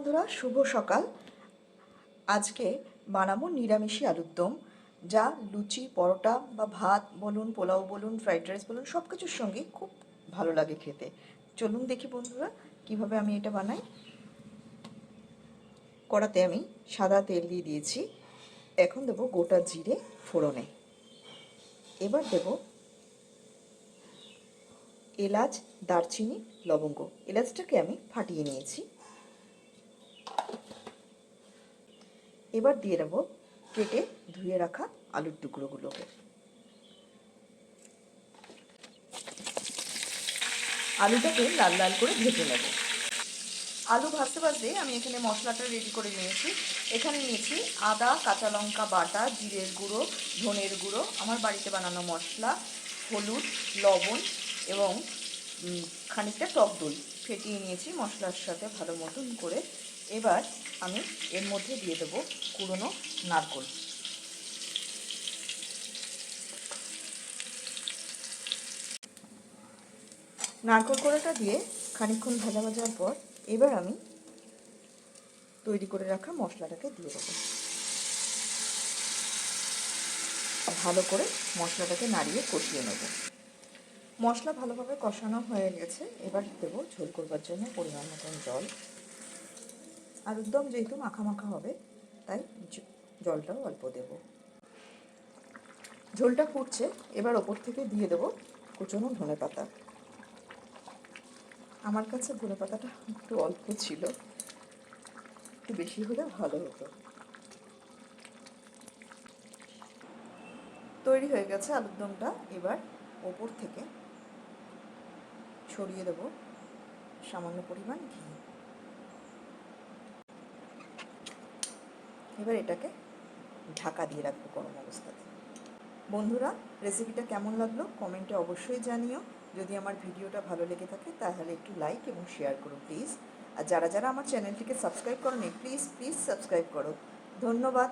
বন্ধুরা, শুভ সকাল। আজকে বানাবো নিরামিষি আলুর দম যা লুচি, পরোটা বা ভাত বলুন, পোলাও বলুন, ফ্রাইড রাইস বলুন সব কিছুর সঙ্গে খুব ভালো লাগে খেতে। চলুন দেখি বন্ধুরা, কীভাবে আমি এটা বানাই। কড়াতে আমি সাদা তেল দিয়ে দিয়েছি। এখন দেবো গোটা জিরে ফোড়নে। এবার দেব এলাচ, দারচিনি, লবঙ্গ। এলাচটাকে আমি ফাটিয়ে নিয়েছি। এবার দিয়ে দেবো কেটে ধুয়ে রাখা আলুর টুকরোগুলোকে। আলুটাকে লাল লাল করে ভেজে নেব। আলু ভাজতে ভাজতে আমি এখানে মশলাটা রেডি করে নিয়েছি। এখানে নিয়েছি আদা, কাঁচা লঙ্কা বাটা, জিরের গুঁড়ো, ধনের গুঁড়ো, আমার বাড়িতে বানানো মশলা, হলুদ, লবণ এবং খানিকটা টক দই। ফেটিয়ে নিয়েছি মশলার সাথে ভালো মতন করে এবার আমি এর মধ্যে দিয়ে দেবো কুড়োনো নারকোল। নারকোল কোড়াটা দিয়ে খানিকক্ষণ ভাজা ভাজার পর এবার আমি তৈরি করে রাখা মশলাটাকে দিয়ে দেবো। ভালো করে মশলাটাকে নাড়িয়ে কষিয়ে নেব। মশলা ভালোভাবে কষানো হয়ে গেছে, এবার দেবো ঝোল করবার জন্য পরিমাণ মতন জল। আর একদম যেহেতু মাখা মাখা হবে, তাই জলটাও অল্প দেব। ঝোলটা ফুটছে, এবার ওপর থেকে দিয়ে দেবো কুচনো ধনে পাতা। আমার কাছে ধনে পাতাটা একটু অল্প ছিল, একটু বেশি হলে ভালো হতো। তৈরি হয়ে গেছে আলুর দমটা, এবার ওপর থেকে ছড়িয়ে দেবো সামান্য পরিমাণ ঘি। এবার এটাকে ঢাকা দিয়ে রাখব গরম অবস্থাতে বন্ধুরা রেসিপিটা কেমন লাগল? কমেন্টে অবশ্যই জানিও। যদি আমার ভিডিওটা ভালো লেগে থাকে, তাহলে একটু লাইক এবং শেয়ার করো প্লিজ আর যারা যারা আমার চ্যানেলটিকে সাবস্ক্রাইব করো প্লিজ প্লিজ সাবস্ক্রাইব করো। ধন্যবাদ।